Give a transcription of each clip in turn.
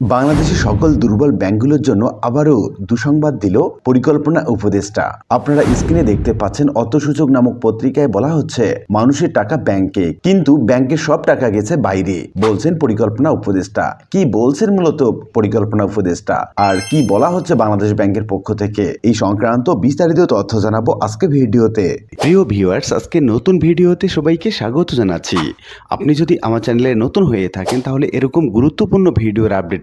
বাংলাদেশের সকল দুর্বল ব্যাংকগুলোর জন্য আবারও দুঃসংবাদ দিল পরিকল্পনা উপদেষ্টা। আপনারা স্ক্রিনে দেখতে পাচ্ছেন অর্থসূচক নামক পত্রিকায় বলা হচ্ছে, মানুষের টাকা ব্যাংকে, কিন্তু ব্যাংকের সব টাকা গেছে বাইরে, বলছেন পরিকল্পনা উপদেষ্টা। কি বলছেন মূলত পরিকল্পনা উপদেষ্টা? আর কি বলা হচ্ছে বাংলাদেশ ব্যাংকের পক্ষ থেকে? এই সংক্রান্ত বিস্তারিত তথ্য জানাব আজকে ভিডিওতে। প্রিয় ভিউয়ার্স, আজকে নতুন ভিডিওতে সবাইকে স্বাগত জানাচ্ছি। আপনি যদি আমার চ্যানেলে নতুন হয়ে থাকেন, তাহলে এরকম গুরুত্বপূর্ণ ভিডিওর আপডেট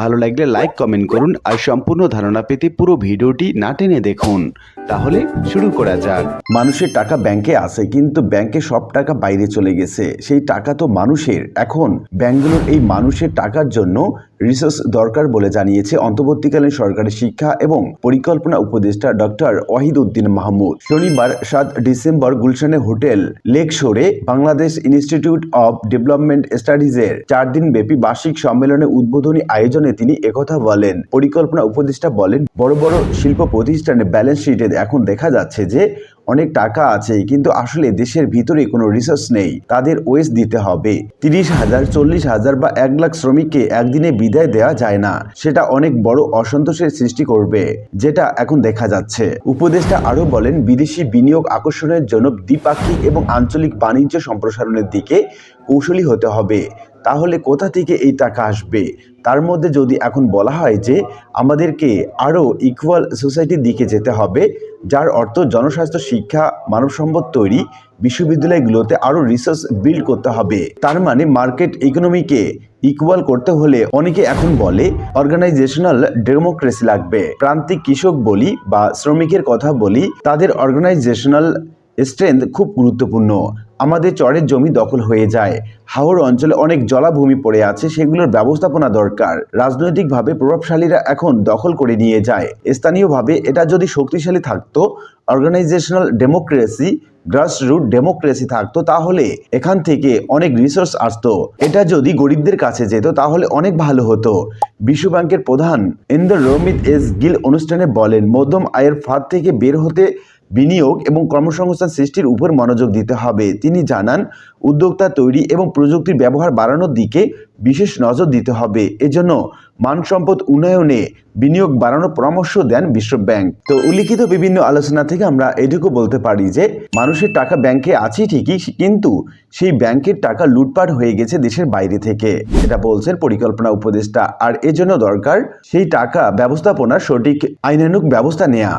ভালো লাগলে লাইক কমেন্ট করুন আর সম্পূর্ণ ধারণা পেতে পুরো ভিডিওটি না টেনে দেখুন। তাহলে শুরু করা যাক। মানুষের টাকা ব্যাংকে আছে, কিন্তু ব্যাংকে সব টাকা বাইরে চলে গেছে। সেই টাকা তো মানুষের। এখন ব্যাংকগুলোর এই মানুষের টাকার জন্য রিসোর্স দরকার বলে জানিয়েছে অন্তর্বর্তীকালীন সরকারের শিক্ষা এবং পরিকল্পনা উপদেষ্টা ডক্টর ওয়াহিদ উদ্দিন মাহমুদ। শনিবার সাত ডিসেম্বর গুলশানে হোটেল লেক শোরে বাংলাদেশ ইনস্টিটিউট অব ডেভেলপমেন্ট স্টাডিজের চার দিন ব্যাপী বার্ষিক সম্মেলনে উদ্বোধনী আয়োজনে তিনি একথা বলেন। পরিকল্পনা উপদেষ্টা বলেন, বড় বড় শিল্প প্রতিষ্ঠানে ব্যালেন্স শিটে এখন দেখা যাচ্ছে যে অনেক টাকা আছে, কিন্তু আসলে দেশের ভিতরে কোনো রিসোর্স নেই। তাদের ওয়েস দিতে হবে। তিরিশ হাজার, চল্লিশ হাজার বা এক লাখ শ্রমিককে একদিনে বিদায় দেওয়া যায় না। সেটা অনেক বড় অসন্তোষের সৃষ্টি করবে, যেটা এখন দেখা যাচ্ছে। উপদেষ্টা আরও বলেন, বিদেশি বিনিয়োগ আকর্ষণের জন্য দ্বিপাক্ষিক এবং আঞ্চলিক বাণিজ্য সম্প্রসারণের দিকে কৌশলী হতে হবে। তাহলে কোথা থেকে এই টাকা আসবে? তার মধ্যে যদি এখন বলা হয় যে, আমাদেরকে আরও ইকুয়াল সোসাইটির দিকে যেতে হবে, যার অর্থ জনস্বাস্থ্য শিক্ষা মানব সম্পদ তৈরি বিশ্ববিদ্যালয়গুলোতে আরও রিসার্চ বিল্ড করতে হবে। তার মানে মার্কেট ইকোনমিকে ইকুয়াল করতে হলে অনেকে এখন বলে অর্গানাইজেশনাল ডেমোক্রেসি লাগবে। প্রান্তিক কৃষক বলি বা শ্রমিকের কথা বলি, তাদের অর্গানাইজেশনাল স্ট্রেংথ খুব গুরুত্বপূর্ণ। আমাদের চরের জমি দখল হয়ে যায়। হাওড় অঞ্চলে অনেক জলাভূমি পড়ে আছে, সেগুলোর ব্যবস্থাপনা দরকার। রাজনৈতিকভাবে প্রভাবশালীরা এখন দখল করে নিয়ে যায়। স্থানীয়ভাবে এটা যদি শক্তিশালী থাকতো অর্গানাইজেশনাল ডেমোক্রেসি গ্রাসরুট ডেমোক্রেসি থাকতো, তাহলে এখান থেকে অনেক রিসোর্স আসতো। এটা যদি গরিবদের কাছে যেত, তাহলে অনেক ভালো হতো। বিশ্বব্যাংকের প্রধান ইন্দর রমিত এস গিল অনুষ্ঠানে বলেন, মধ্যম আয়ের ফাঁদ থেকে বের হতে বিনিয়োগ এবং কর্মসংস্থান সৃষ্টির উপর মনোযোগ দিতে হবে। তিনি জানান, উদ্যোক্তা তৈরি এবং প্রযুক্তির ব্যবহার বাড়ানোর দিকে বিশেষ নজর দিতে হবে। এজন্য মানসম্পদ উন্নয়নে বিনিয়োগ বাড়ানোর পরামর্শ দেন বিশ্বব্যাংক তো উল্লিখিত বিভিন্ন আলোচনা থেকে আমরা এটুকু বলতে পারি যে, মানুষের টাকা ব্যাংকে আছে ঠিকই, কিন্তু সেই ব্যাংকের টাকা লুটপাট হয়ে গেছে দেশের বাইরে থেকে। এটা বলছেন পরিকল্পনা উপদেষ্টা। আর এজন্য দরকার সেই টাকা ব্যবস্থাপনার সঠিক আইনানুক ব্যবস্থা নেওয়া